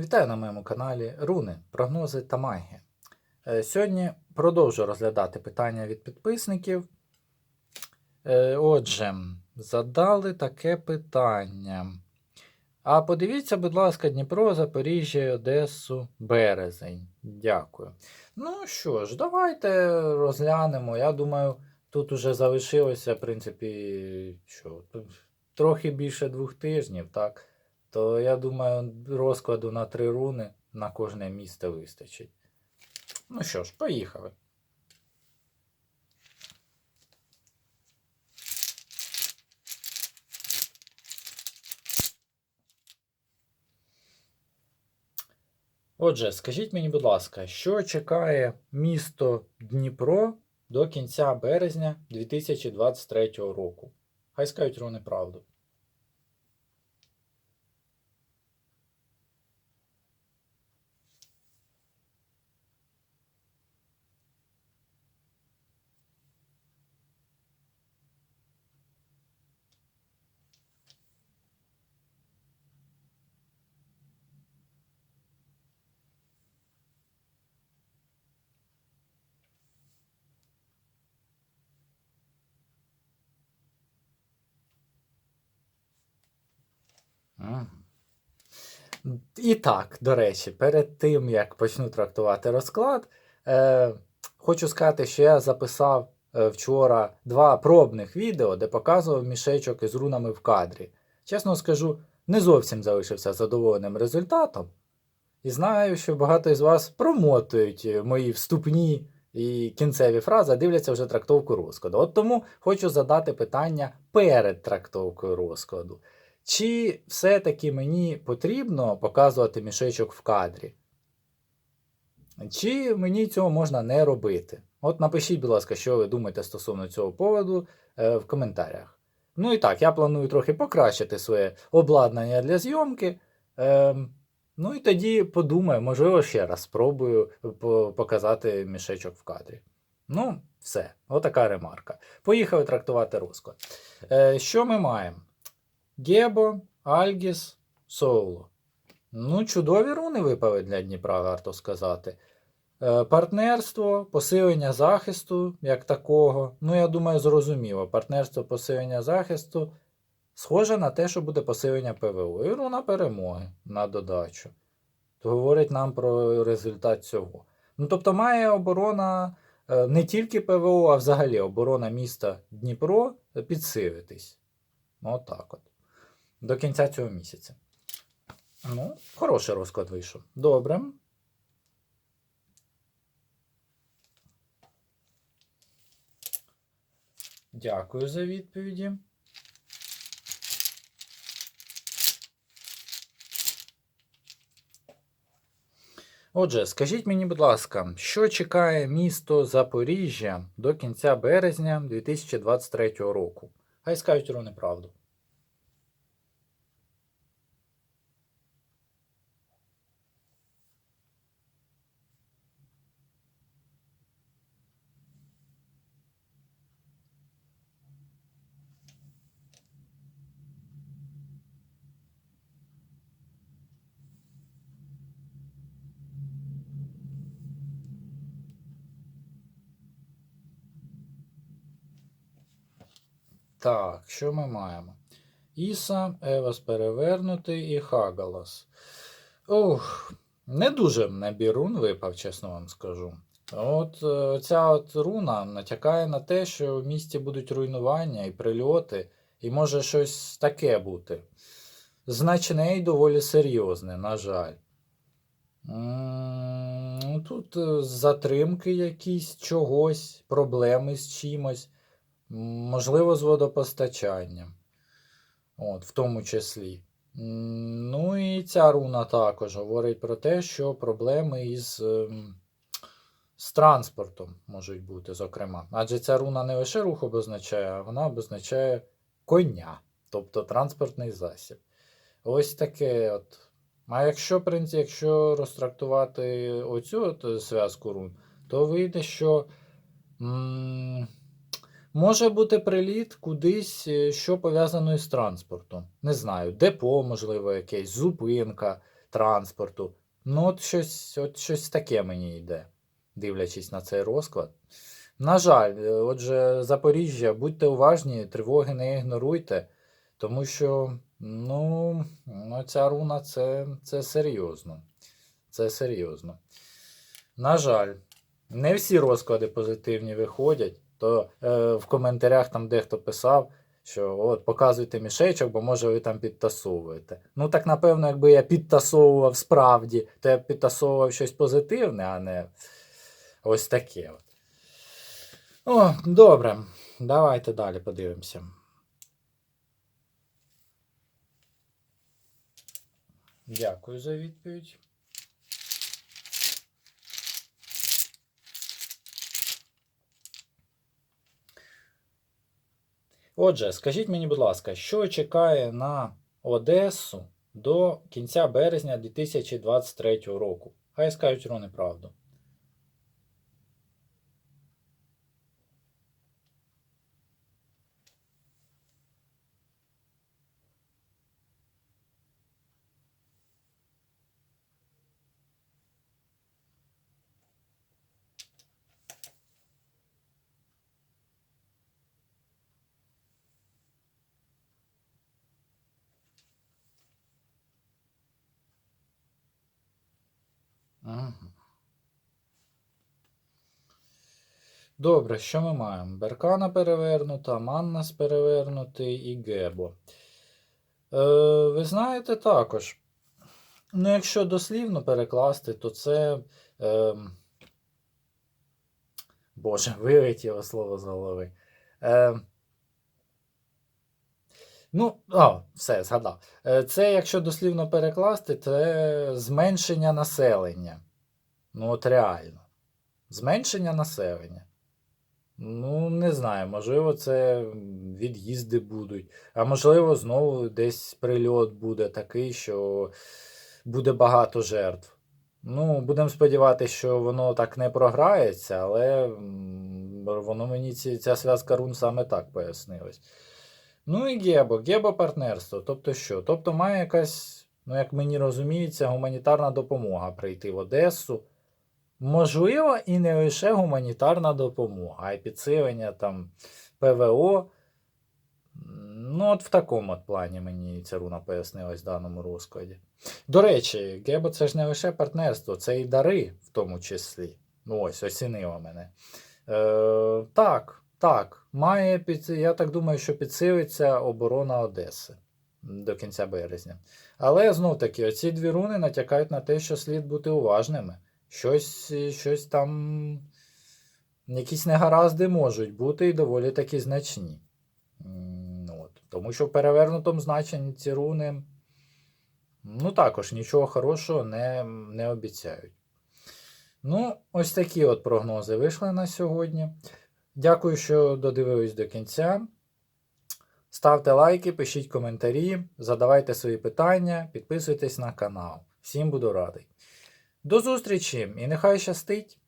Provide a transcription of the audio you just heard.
Вітаю на моєму каналі Руни, прогнози та магія. Е, Сьогодні продовжу розглядати питання від підписників. Е, Отже, задали таке питання. А подивіться, будь ласка, Дніпро, Запоріжжя, Одесу, Березень. Дякую. Ну що ж, давайте розглянемо. Я думаю, тут уже залишилося, в принципі, що, трохи більше двох тижнів, так? То я думаю, розкладу на три руни на кожне місто вистачить. Ну що ж, поїхали. Отже, скажіть мені, будь ласка, що чекає місто Дніпро до кінця березня 2023 року? Хай скажуть руни правду. І так, до речі, перед тим як почну трактувати розклад, е, хочу сказати, що я записав е, вчора два пробних відео, де показував мішечок із рунами в кадрі. Чесно скажу, не зовсім залишився задоволеним результатом. І знаю, що багато із вас промотують е, мої вступні і кінцеві фрази, дивляться вже трактовку розкладу. От тому хочу задати питання перед трактовкою розкладу. Чи все-таки мені потрібно показувати мішечок в кадрі? Чи мені цього можна не робити? От напишіть, будь ласка, що ви думаєте стосовно цього поводу е, в коментарях. Ну і так, я планую трохи покращити своє обладнання для зйомки. Е, ну і тоді подумаю, можливо, ще раз спробую показати мішечок в кадрі. Ну, все, отака ремарка. Поїхали трактувати розклад. Е, що ми маємо? Гебо, Альгіс, Соуло. Ну, чудові руни випали для Дніпра, варто сказати. Е, партнерство, посилення захисту, як такого. Ну, я думаю, зрозуміло. Партнерство, посилення захисту схоже на те, що буде посилення ПВО. І руна перемоги на додачу. То говорить нам про результат цього. Ну, тобто, має оборона е, не тільки ПВО, а взагалі оборона міста Дніпро підсилитись. Отак от до кінця цього місяця. Ну, хороший розклад вийшов. Добре. Дякую за відповіді. Отже, скажіть мені, будь ласка, що чекає місто Запоріжжя до кінця березня 2023 року? Хай скажуть руни правду. Так, що ми маємо? Іса, Евас перевернутий і Хагалас. Ох, не дуже набір рун випав, чесно вам скажу. От е, ця от руна натякає на те, що в місті будуть руйнування і прильоти, і може щось таке бути. Значне і доволі серйозне, на жаль. Ну, Тут е, затримки якісь чогось, проблеми з чимось. Можливо, з водопостачанням. От, в тому числі. Ну і ця руна також говорить про те, що проблеми із ем, з транспортом можуть бути, зокрема. Адже ця руна не лише рух обозначає, а вона обозначає коня, тобто транспортний засіб. Ось таке от. А якщо, в принципі, якщо розтрактувати оцю от зв'язку рун, то вийде, що. м, Може бути приліт кудись, е, що пов'язано із транспортом. Не знаю, депо, можливо, якесь, зупинка. транспорту. Ну, от щось, от щось таке мені йде, дивлячись на цей розклад. На жаль, е, отже, Запоріжжя, будьте уважні, тривоги не ігноруйте, тому що ну, ну ця руна це, це серйозно. Це серйозно. На жаль, не всі розклади позитивні виходять. То е, в коментарях там дехто писав, що от показуйте мішечок, бо може ви там підтасовуєте. Ну так напевно, якби я підтасовував справді, то я підтасовував щось позитивне, а не ось таке. От. О, добре. Давайте далі подивимося. Дякую за відповідь. Отже, скажіть мені, будь ласка, що чекає на Одесу до кінця березня 2023 року? Хай скажуть руни правду. Добре, що ми маємо? Беркана перевернута, Маннас перевернутий і Гебо. Е, ви знаєте також. Ну, якщо дослівно перекласти, то це. Е, Боже, вилетіло слово з голови. Е, ну, а, все, згадав. Е, Це, якщо дослівно перекласти, це зменшення населення. Ну, от реально. Зменшення населення. Ну, не знаю, можливо, це від'їзди будуть. А можливо, знову десь прильот буде такий, що буде багато жертв. Ну, будемо сподіватися, що воно так не програється, але воно мені ці, ця зв'язка рун саме так пояснилась. Ну і Гебо, Гебо партнерство. Тобто що? Тобто має якась, ну як мені розуміється, гуманітарна допомога прийти в Одесу. Можливо, і не лише гуманітарна допомога, а й підсилення там ПВО. Ну, от в такому от плані мені ця руна пояснилась в даному розкладі. До речі, Гебо це ж не лише партнерство, це і дари в тому числі. Ну ось, оцінило мене. Е, так, так, має під, я так думаю, що підсилиться оборона Одеси до кінця березня. Але знов таки, оці дві руни натякають на те, що слід бути уважними. Щось, щось там, якісь негаразди можуть бути і доволі таки значні. От. Тому що в перевернутому значенні ці руни, ну також нічого хорошого не, не обіцяють. Ну, ось такі от прогнози вийшли на сьогодні. Дякую, що додивились до кінця. Ставте лайки, пишіть коментарі, задавайте свої питання, підписуйтесь на канал. Всім буду радий. До зустрічі і нехай щастить!